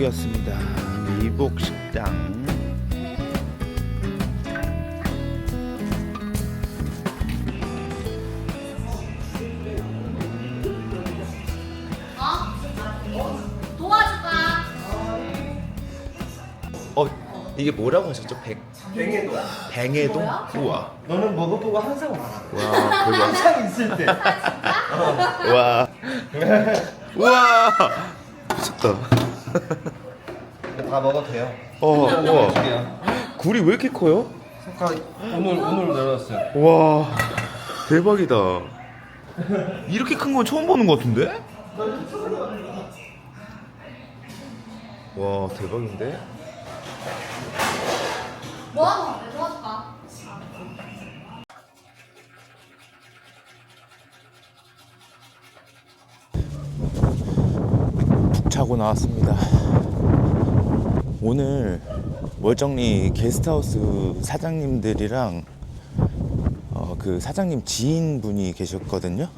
여기 왔습니다. 미복 식당. 도와줄까? 어 이게 뭐라고 하셨죠? 백 뱅에도 뱅에동? 우와. 너는 먹어보고 항상 많아 와 대박. 항상 있을 때 와. 우와. 미쳤다. 다 먹어도 돼요 어 우와. 줄게요 굴이 왜 이렇게 커요? 색깔 오늘 오늘 내려왔어요 와 대박이다. 이렇게 큰 건 처음 보는 것 같은데? 와 대박인데? 뭐 하는 건데? 도와줄까? 푹 자고 나왔습니다. 오늘 월정리 게스트하우스 사장님들이랑 어, 그 사장님 지인분이 계셨거든요.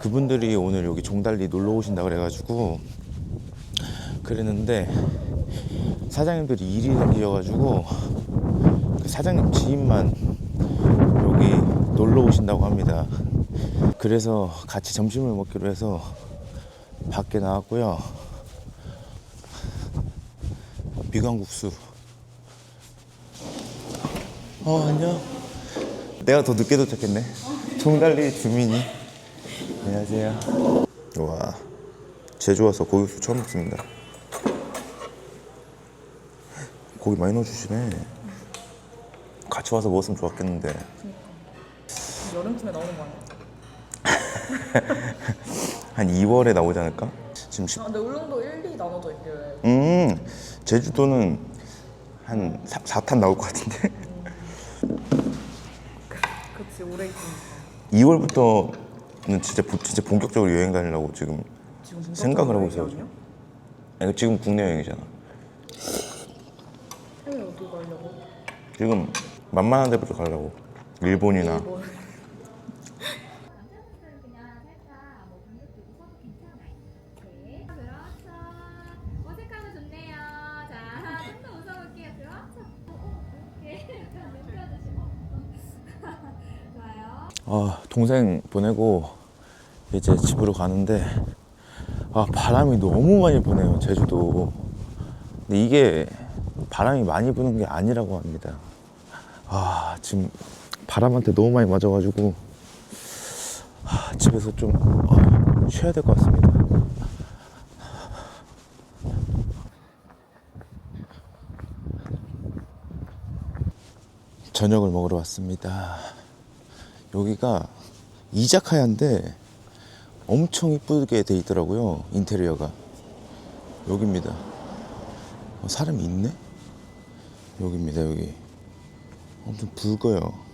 그분들이 오늘 여기 종달리 놀러 오신다 그래가지고 그랬는데 사장님들이 일이 생기셔가지고 그 사장님 지인만 여기 놀러 오신다고 합니다. 그래서 같이 점심을 먹기로 해서 밖에 나왔고요. 미간국수. 어, 안녕. 내가 더 늦게 도착했네. 종달리 주민이. 안녕하세요. 와, 제주 와서 고기국수 처음 먹습니다. 고기 많이 넣어주시네. 같이 와서 먹었으면 좋았겠는데. 여름쯤에 나오는 거 아니야? 한 2월에 나오지 않을까? 지금 10, 아, 근데 울릉도 1, 2 나눠져 있길래 음, 제주도는 한 4, 4탄 나올 것 같은데? 그치 오래 있으니까 2월부터는 진짜, 보- 진짜 본격적으로 여행 다니려고 지금 지금 본격적으로 생각을 하고 있어요. 아니야? 아니, 지금 국내 여행이잖아. 해외 어디 가려고? 지금 만만한 데부터 가려고. 일본이나. 뭐남 아, 동생 보내고 이제 집으로 가는데 아, 바람이 너무 많이 부네요, 제주도. 근데 이게 바람이 많이 부는 게 아니라고 합니다. 아, 지금 바람한테 너무 많이 맞아가지고 아, 집에서 좀 어, 쉬어야 될 것 같습니다. 저녁을 먹으러 왔습니다. 여기가 이자카야인데 엄청 이쁘게 돼 있더라고요 인테리어가. 여기입니다. 어, 사람이 있네? 여기입니다 여기. 엄청 붉어요.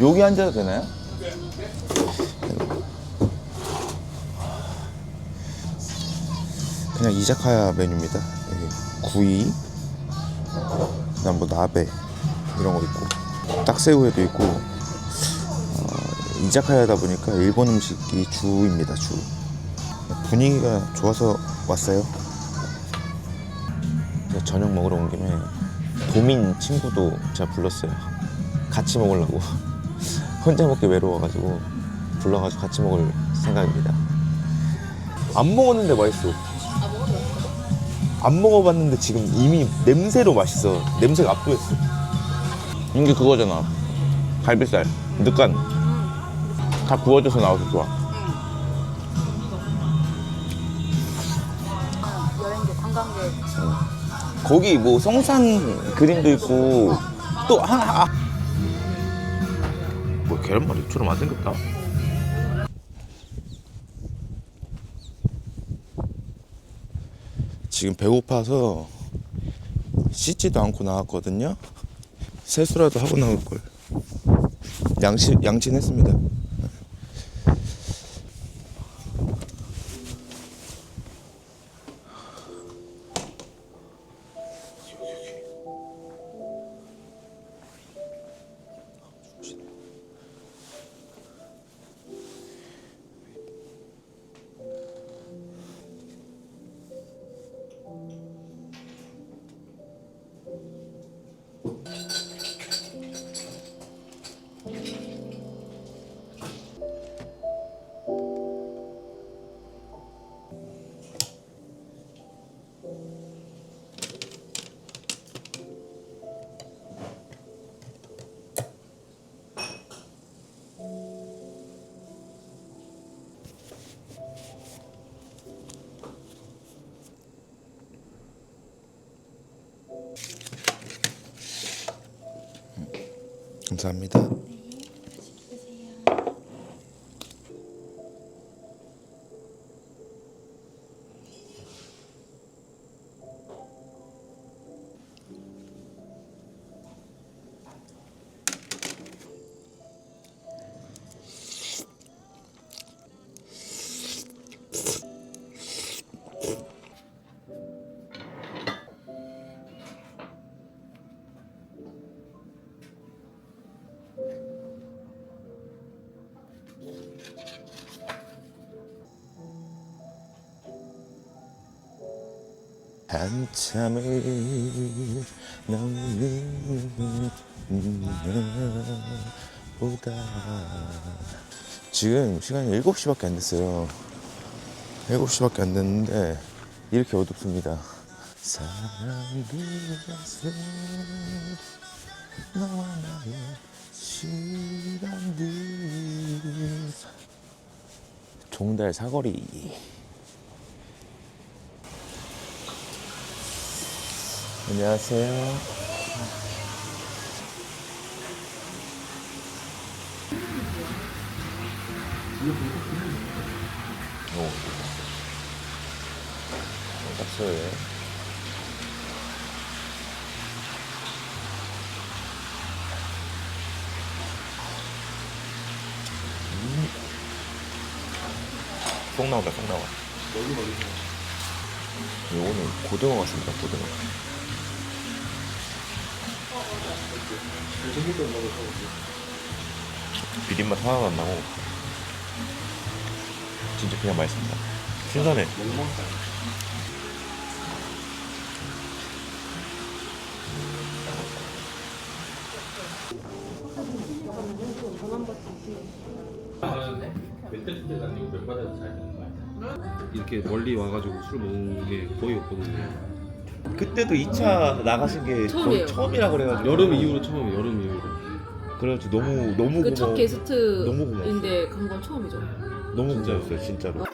여기 앉아도 되나요? 그냥 이자카야 메뉴입니다. 구이 그다음 뭐 나베 이런 거 있고 딱새우회도 있고 어, 이자카야다 보니까 일본 음식이 주입니다 주. 분위기가 좋아서 왔어요. 저녁 먹으러 온 김에 도민 친구도 제가 불렀어요. 같이 먹으려고. 혼자 먹기 외로워가지고 불러가지고 같이 먹을 생각입니다. 안 먹었는데 맛있어 안 먹어봤는데 지금 이미 냄새로 맛있어. 냄새가 압도했어. 이게 그거잖아. 갈비살, 늦간. 다 구워져서 나와서 좋아. 여행객 관광객 거기 뭐 성산 그림도 있고 또 하나. 아. 뭐 계란말이 처럼 안 생겼다. 지금 배고파서 씻지도 않고 나왔거든요. 세수라도 하고 나올 걸. 양치 양치했습니다. 감사합니다. 한참을 너는 보다 지금 시간이 7시밖에 안 됐어요. 7시밖에 안 됐는데 이렇게 어둡습니다. 사랑이 것은 너와 나의 시간들. 종달 사거리 안녕하세요. 오. 딱서예. 쏙 나온다, 쏙 나와. 요거는 고등어 같습니다, 고등어. 비린맛 하나도 안 나고 진짜 그냥 맛있습니다 신선해 이렇게 멀리 와가지고 술 먹는 게 거의 없거든요. 그때도 2차 나가신 게 처음이에요. 처음이라 그래가지고 여름 이후로 처음이에요. 여름 이후로. 그래가지고 너무 너무 그 첫 고마워 너무 고마웠어요. 게스트인데 간 건 처음이죠. 너무 고마웠어요 진짜로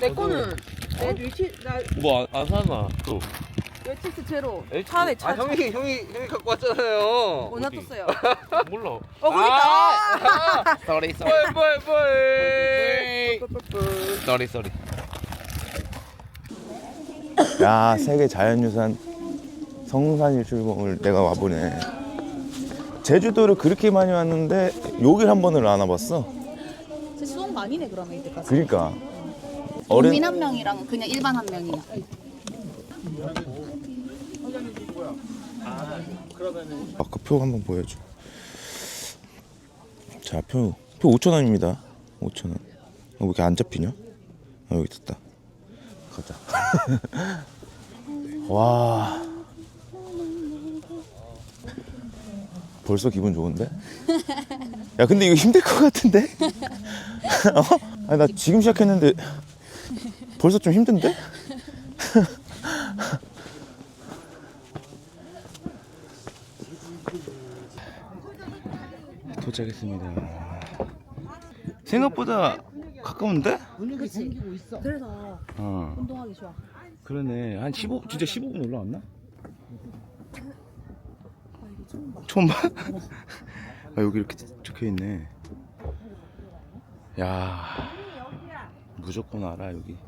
내 거는 내 뮤치 나 뭐안 안 사나 또. 웨치스 제로 차 안에 차. 아 형이 형이 형이 갖고 왔잖아요. 어 놔뒀어요. 몰라. 어 거기 있다. 쏘리 쏘리. 뻘뻘뻘. 쏘리 쏘리. 야 세계 자연유산 성산일출봉을 내가 와보네 제주도를 그렇게 많이 왔는데 여길 한 번을 안 와봤어 제 수동 아니네 그러면 이때까지. 그러니까 어른 국민 한 명이랑 그냥 일반 한 명이야. 아까 표 한번 보여줘. 자, 표, 표 5천 원입니다. 5천 원. 어, 왜 이렇게 안 잡히냐? 아, 여기 있다. 가자. 와. 벌써 기분 좋은데? 야, 근데 이거 힘들 것 같은데? 어? 아니, 나 지금 시작했는데 벌써 좀 힘든데? 도착했습니다. 생각보다 가까운데? 그렇지. 그래서 어. 운동하기 좋아. 그러네. 한 15, 진짜 15분 올라왔나? 처음 봐? 아, 여기 이렇게 적혀 있네. 야 무조건 알아, 여기.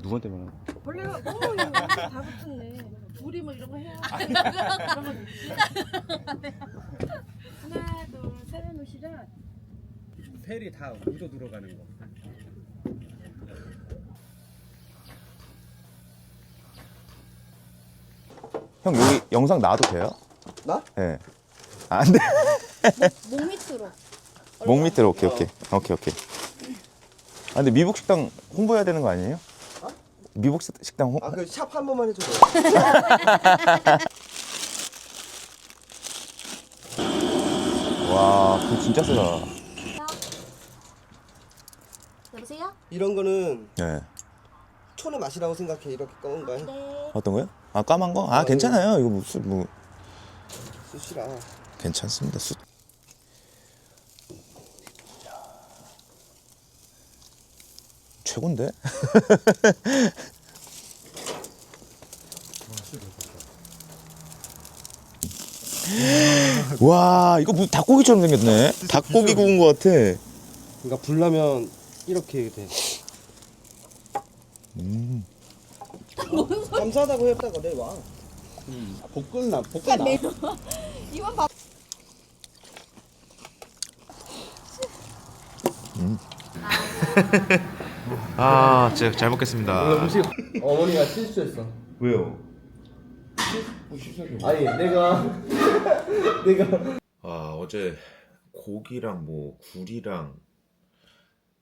누구한테 말하는 거야? 원래가 어 이거 다 붙었네. 둘이 뭐 이런 거 해야. 하나 둘 셋 놓으시라. 셀이 다 묻어 들어가는 거. 형, 여기 영상 나와도 돼요? 나? 예. 네. 아, 안 돼. 목 밑으로. 목 밑으로, 오케이, 오케이. 오케이, 오케이. 아, 근데 미국 식당 홍보해야 되는 거 아니에요? 미국 식- 식당 홍, 아그 샵 한 번만 해줘요. 와, 그 진짜 세다. 여보세요? 이런 거는 네. 촌의 맛이라고 생각해 이렇게 검은 거 네. 어떤 거요? 아 까만 거? 아 괜찮아요. 이거 무슨 뭐 수시라. 괜찮습니다. 수... 최곤데? 와 이거 무슨 닭고기처럼 생겼네. 닭고기 구운 거 같아. 그러니까 불나면 이렇게 돼. 음. 감사하다고 했다가 내와. 아, 볶을나 볶을나. 이번 밥. 아 진짜 잘 먹겠습니다. 어머니가 실수했어. 왜요? 아니 내가 내가 아 어제 고기랑 뭐 굴이랑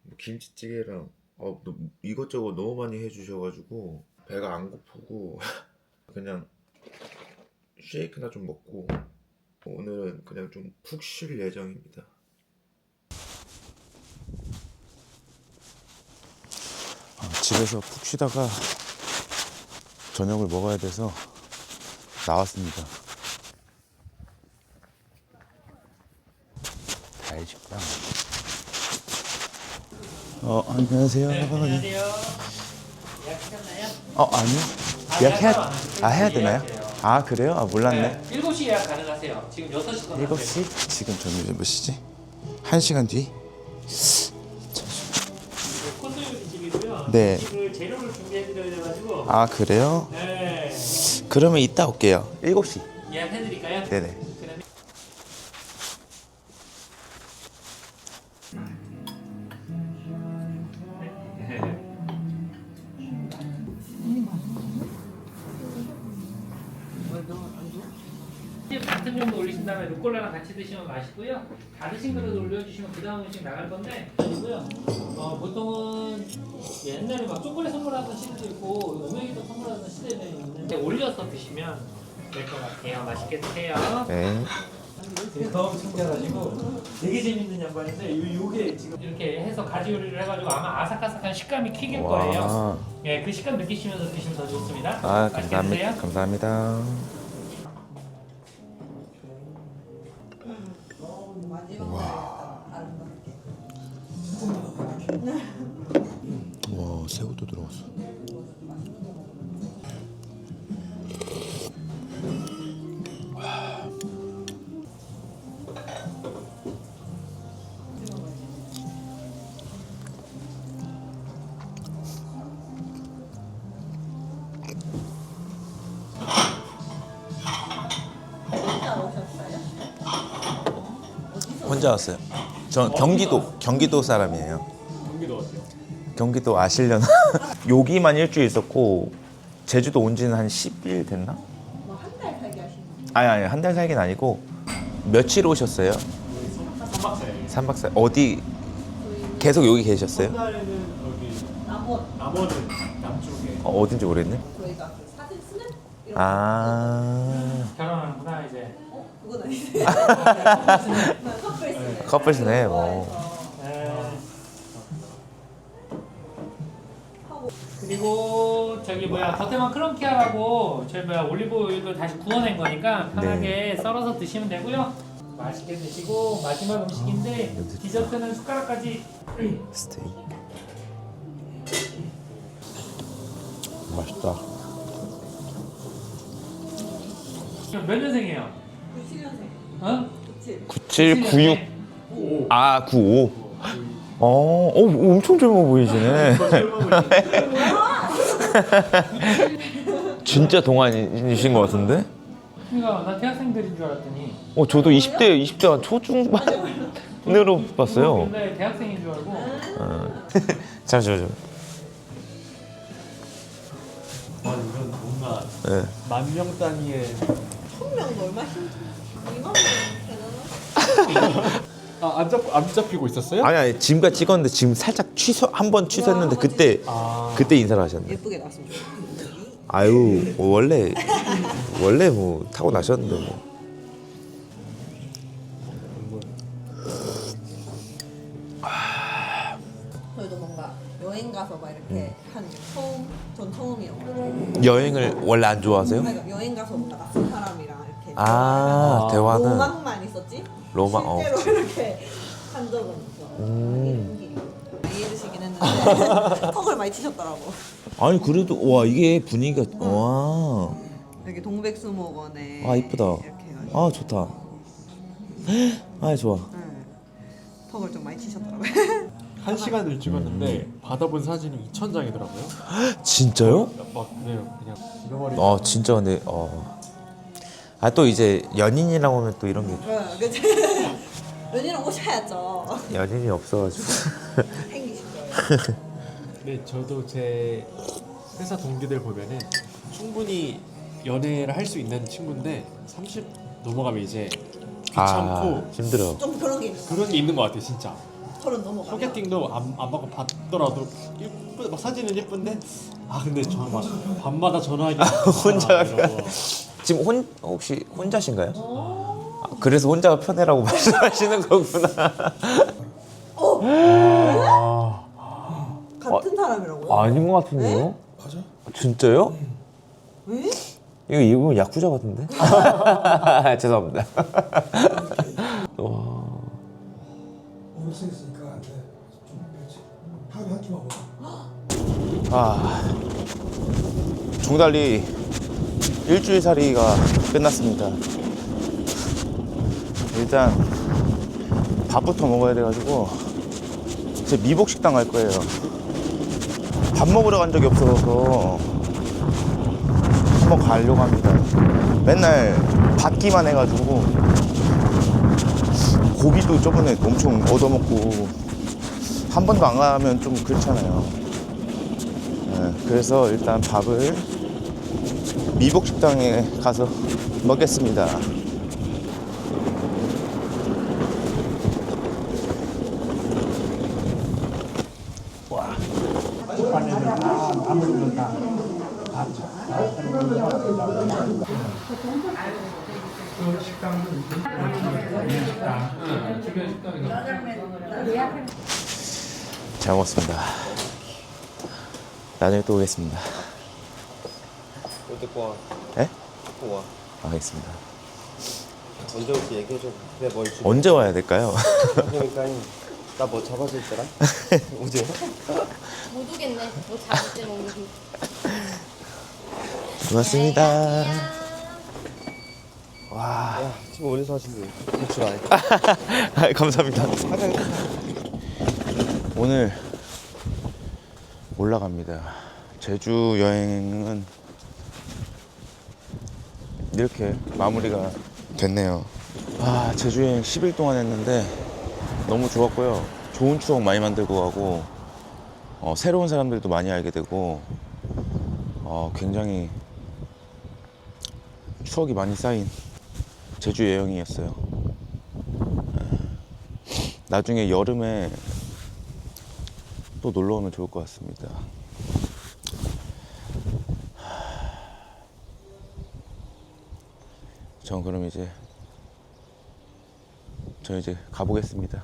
뭐 김치찌개랑 어, 너- 이것저것 너무 많이 해주셔가지고 배가 안 고프고 그냥 쉐이크나 좀 먹고 오늘은 그냥 좀 푹 쉴 예정입니다. 아, 집에서 푹 쉬다가 저녁을 먹어야 돼서 나왔습니다. 달식당. 어 안녕하세요. 안녕하세요. 예약하셨나요? 어 아니요. 예약해야 아 해야 되나요? 아 그래요? 아 몰랐네. 7시 예약 가능하세요. 지금 6시 건 7시? 지금 저녁 몇 시지? 1시간 뒤? 코스 요리 집이고요. 네. 그 재료를 준비해 드려야 돼 가지고 아 그래요? 네. 그러면 이따 올게요. 7시. 예약해 드릴까요? 네네. 그러면 반틈 정도 올리신 다음에 루꼴라랑 같이 드시면 맛있고요. 다 드신 그릇 올려주시면 그 다음 음식 나갈 건데 아니고요. 어, 보통은 옛날에 막 초콜릿 선물하던 시대도 있고 오메기도 선물하던 시대도 있는데 올려서 드시면 될 것 같아요. 맛있게 드세요. 네. 너무 챙겨가지고 되게 재밌는 양반인데 요, 요게 지금 이렇게 해서 가지 요리를 해가지고 아마 아삭아삭한 식감이 킥일 거예요. 와. 예, 그 식감 느끼시면서 드시면 더 좋습니다. 아 맛있게 감사합니다. 드세요. 감사합니다. 혼자 왔어요. 저 경기도 경기도 사람이에요. 경기도 어디요? 경기도 아시려나? 여기만 일주일 있었고 제주도 온 지는 한 10일 됐나? 뭐한달 살기 하신 아니 아니 한 달 살기는 아니고 며칠 오셨어요? 3박 4일. 3박 4일. 어디 계속 여기 계셨어요? 남원은 남쪽에 어, 어딘지 모르겠네. 아 결혼하는구나 이제. 커플스네. 뭐. 네. 그리고 저기 뭐야 더테만 크런키아라고 저희 뭐야 올리브 오일도 다시 구워낸 거니까 편하게 썰어서 드시면 되고요. 맛있게 드시고 마지막 음식인데 디저트는 숟가락까지 스테이크. 맛있다. 몇 년생이에요? 97년생. 어? 97, 96. 아, 95. 어, 어, 엄청 젊어 보이시네. 진짜 동안이신 것 같은데? 그러니까 나 대학생들인 줄 알았더니 어, 저도 20대, 20대 한 초중반으로 봤어요. 근데 대학생인 줄 알고 잠시만요. 아 이건 뭔가 네. 만 명 단위의 천명도 얼마 힘들어? 2만 명 되나? 아 안 잡, 안 잡히고 있었어요? 아니, 아니, 지금까지 찍었는데 지금 살짝 취소, 한 번 취소했는데 그때, 아 그때 인사를 하셨네. 예쁘게 나왔으면 좋겠다. 아유, 뭐 원래, 원래 뭐 타고 나셨는데 뭐. 저희도 뭔가 여행 가서 막 이렇게 한 처음 전 처음이었거든요. 여행을 원래 안 좋아하세요? 그러니까 여행 가서 뭔가 낯선 사람이랑 이렇게 아, 대화는 로망만 있었지. 로망, 어. 실제로 이렇게 한 적은 없어. 음. 이해 드시긴 했는데 턱을 많이 치셨더라고. 아니 그래도 와 이게 분위기가 와. 여기 동백수목원에 아, 이쁘다. 이렇게 해가지고 아 좋다. 아 좋아. 네. 턱을 좀 많이 치셨더라고요. 한 시간을 찍었는데 받아본 사진이 2천 장이더라고요. 진짜요? 막 그래요. 그냥 잃어버린. 아 진짜 근데 어. 아 또 이제 연인이라고 하면 또 이런 게 네, 그치? 연인은 오셔야죠. 연인이 없어가지고. 생기신 거예요. 네, 저도 제 회사 동기들 보면은 충분히 연애를 할 수 있는 친구인데 30 넘어가면 이제 귀찮고 아 힘들어. 좀 그런 게 있어. 그런 게 있는 것 같아요, 진짜. 서른 넘어가면. 소개팅도 안, 안 받고 받더라도 예쁘, 막 사진은 예쁜데 아 근데 저막 밤마다 전화하기 혼자 이러고. 지금 혼 혹시 혼자신가요? 아, 그래서 혼자가 편해라고 말씀하시는 거구나. 같은 사람이라고요? 아닌 것 같은데요? 맞아. 진짜요? 왜? 이거 이거 야쿠자 같은데? 죄송합니다. 와. 못생겼으니까 안 돼. 좀 그렇지. 하루에 한 끼만 먹어. 아 중달리 일주일 살이가 끝났습니다. 일단 밥부터 먹어야 돼가지고 제 미복 식당 갈 거예요. 밥 먹으러 간 적이 없어서 한번 가려고 합니다. 맨날 받기만 해가지고 고기도 저번에 엄청 얻어먹고 한 번도 안 가면 좀 그렇잖아요. 네, 그래서 일단 밥을 미복 식당에 가서 먹겠습니다. 잘 먹었습니다. 나중에 또 오겠습니다. 올때 꼬아. 예? 꼬아. 알겠습니다. 언제 올지 얘기해줘. 그래 뭘 주. 언제 와야 될까요? 그러니까 나뭐 잡아줄 때라. 오지. 못 오겠네. 뭐 잡을 때 먹는 고맙습니다. 와, 야 지금 어디서 하시는 대출 안 해. 아, 감사합니다. 오늘 올라갑니다. 제주 여행은 이렇게 마무리가 됐네요. 아, 제주 여행 10일 동안 했는데 너무 좋았고요. 좋은 추억 많이 만들고 가고 어, 새로운 사람들도 많이 알게 되고 어, 굉장히 추억이 많이 쌓인 제주 여행이었어요. 나중에 여름에 또 놀러 오면 좋을 것 같습니다. 전 그럼 이제 저 이제 가보겠습니다.